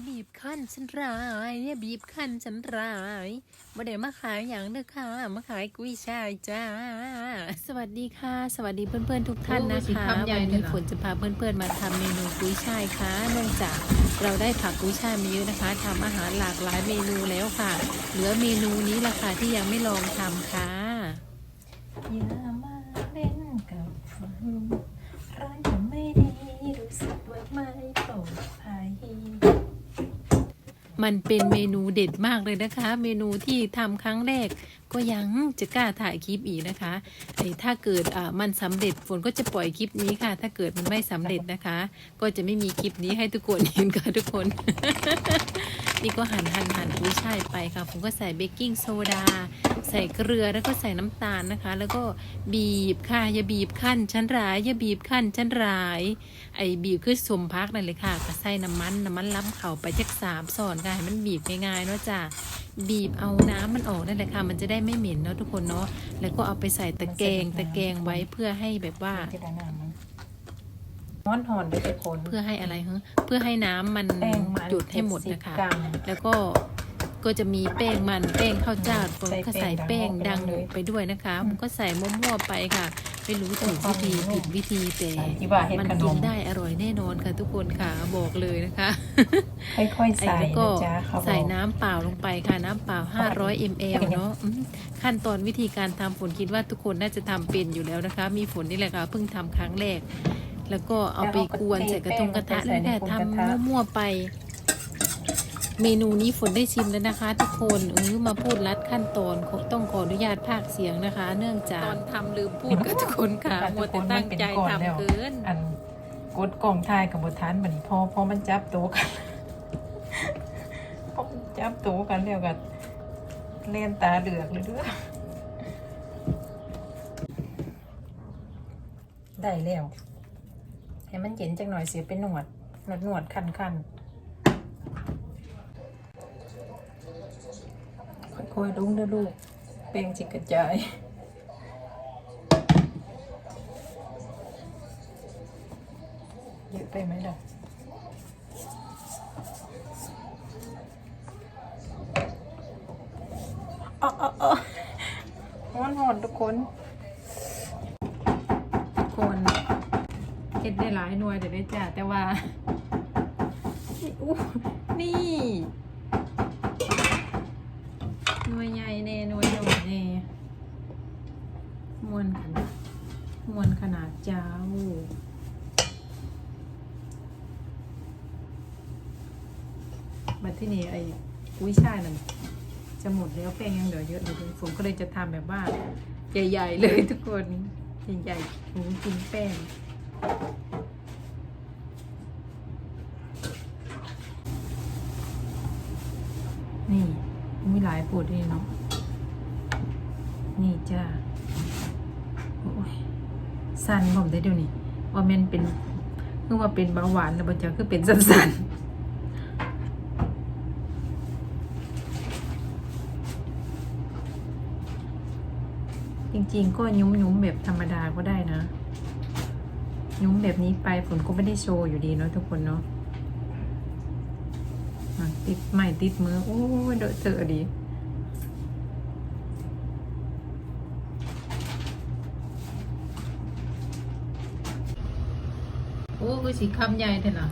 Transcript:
าบีบคั้นฉันร้ายอย่าบีบคั้นฉันร้ายมาเดี๋ยวมาขายอย่างเด้อค่ะ มาขายกุ้ยช่ายจ้า สวัสดีค่ะ สวัสดีเพื่อนๆทุกท่านนะโอ้ยสิคะคำใหญ่วันเลยนี้เหรอ ฝนจะพาเพื่อนๆมาทำเมนูกุ้ยช่ายค่ะเนื่องจากเราได้ผักกุ้ยช่ายมาเยอะนะคะทำอาหารหลากหลายเมนูแล้วค่ะ เหลือเมนูนี้ละค่ะที่ยังไม่ลองทำค่ะ อย่ามาเล่นกับฟันร้านจะไม่ดีรู้สึกว่าไม่ปลอดภัย มันเป็นเมนูเด็ดมากเลยนะคะ เมนูที่ทำครั้งแรก ก็ยังจะกล้าถ่ายคลิปอีกนะคะไอ้ถ้าเกิดอ่ามันสำเร็จฝนก็จะปล่อยคลิปนี้ค่ะ ถ้าเกิดมันไม่สำเร็จนะคะ ก็จะไม่มีคลิปนี้ให้ทุกคนเห็นค่ะทุกคน นี่ก็หั่นหั่นหั่นกุ้ยช่ายไปค่ะผมก็ใส่เบกกิ้งโซดา ใส่เกลือแล้วก็ใส่น้ำตาลนะคะ แล้วก็บีบค่ะอย่าบีบขั้นชั้นร้ายอย่าบีบขั้นชั้นร้ายไอ้บีบคือสมพักนั่นเลยค่ะก็ใส่น้ำมันน้ำมันล้ำเข่าไปจักสามสอนค่ะให้มันบีบง่ายๆเนาะจ้ะบีบเอาน้ำมันออกนั่นแหละค่ะ มันจะได้ไม่เหม็นเนาะทุกคนเนาะแล้วก็เอาไปใส่ตะแกรงตะแกรงไว้เพื่อให้แบบว่าที่ด้านหน้ามันร้อนหอนด้วยไปคนเพื่อให้อะไรฮะเพื่อให้น้ำมันแป้งมันหยุดให้หมดนะคะ70กรัมแล้วก็ก็จะมีแป้งมันแป้งข้าวเจ้าผมใส่ก็ใส่แป้งแป้ดังงดังเลยไปด้วยนะคะผมก็ใส่มั่วๆไปค่ะ ไม่รู้ถูกเพื่วิอธีความผิดวิธีแต่ที่ว่าเฮ็ดมันขนกินมได้อร่อยแน่นอนค่ะทุกคนค่ะบอกเลยนะคะค่อยๆไอ้ใส่แล้วก็นะจ๊ะเขาบอกใส่น้ำเปล่าลงไปค่ะน้ำเปล่า 500 ml เนาะอืมขั้นตอนวิธีการทำฝนคิดว่าทุกคนน่าจะทำเป็นอยู่แล้วนะคะ มีฝนนี่แหละค่ะเพิ่งทำครั้งแรก แล้วก็เอาไปกวนใส่กระทงกระทะแล้วแค่ทำมั่วๆไป เมนูนี้ฝนได้ชิมแล้วนะคะ ทุกคนเออมาพูดลัดขั้นตอนขอต้องขออนุญาตภาคเสียงนะคะ เนื่องจากตอนทำลืมพูดกับทุกคนค่ะมัวแต่ตั้งใจทำเกินอันกดกล่องทายกับบททานมันพอพอมันจับโตวกันพอมันจับโตวกันแล้วก็เล่นตาเหลือกเลยเด้วยได้แล้วให้มันเย็นจังหน่อยเสียเป็นหนวดหนวดหนวดคันคัน ค่อยๆดุ้งเด้อลูกเปลงจิกกระจายเยอะไปไหมล่ะอ๋ออ๋ออ๋อหอนหอนทุกคนทุกคนเฮ็ดได้หลายหน่วยเดี๋ยวได้จ้าแต่ว่า นี่วยใหญ่แน่หน่วยใหญ่แน่มวนขนาดมวน ขนาดเจ้ามาที่นี่ไอ้กุ้ยช่ายนั่นจะหมดแล้วแป้งยังเหลือเยอะเลยผมก็เลยจะทำแบบว่าใหญ่ๆเลยทุกคนใหญ่ๆหมูกินแป้งนี่มีหลายปวดเลยเนาะนี่จ้า โอ้ย สั้นผมได้เดี๋ยวนี้ว่ามันเป็นเมื่อว่าเป็นเบาหวานแล้วบัจาคือเป็นสั้นๆจริงๆ ก็ยุ้มยุ้มๆแบบธรรมดาก็ได้นะยุ้มแบบนี้ไปฝนก็ไม่ได้โชว์อยู่ดีเนาะทุกคนเนาะอะติดใหม่ติดมือ โอ้ยเดอะเจอดี โอ้คือสีคำใหญ่เถอะนะ